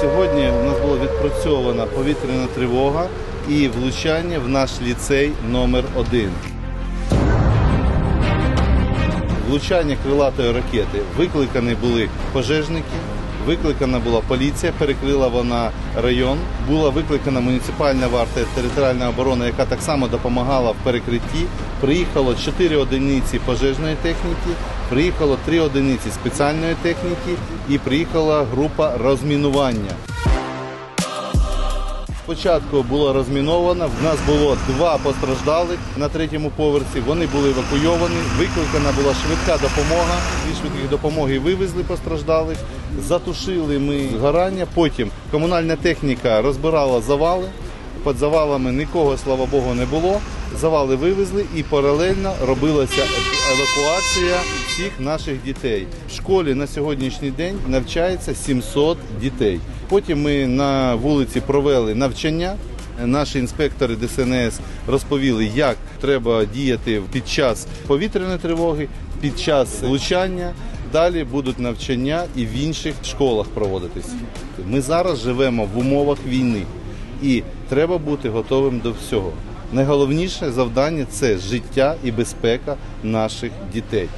Сьогодні у нас була відпрацьована повітряна тривога і влучання в наш ліцей номер 1 Влучання крилатої ракети викликані були пожежники викликана була поліція, перекрила вона район. Була викликана муніципальна варта територіальна оборона, яка так само допомагала в перекритті. Приїхало 4 одиниці пожежної техніки, приїхало 3 одиниці спеціальної техніки і приїхала група розмінування. Спочатку було розміновано. В нас було два постраждалих на третьому поверсі. Вони були евакуйовані. Викликана була швидка допомога. Дві швидких допомоги вивезли постраждалих. Затушили ми згорання. Потім комунальна техніка розбирала завали. Під завалами нікого, слава Богу, не було. Завали вивезли і паралельно робилася евакуація всіх наших дітей. В школі на сьогоднішній день навчається 700 дітей. Потім ми на вулиці провели навчання. Наші інспектори ДСНС розповіли, як треба діяти під час повітряної тривоги, під час влучання. Далі будуть навчання і в інших школах проводитись. Ми зараз живемо в умовах війни, і треба бути готовим до всього. Найголовніше завдання це життя і безпека наших дітей.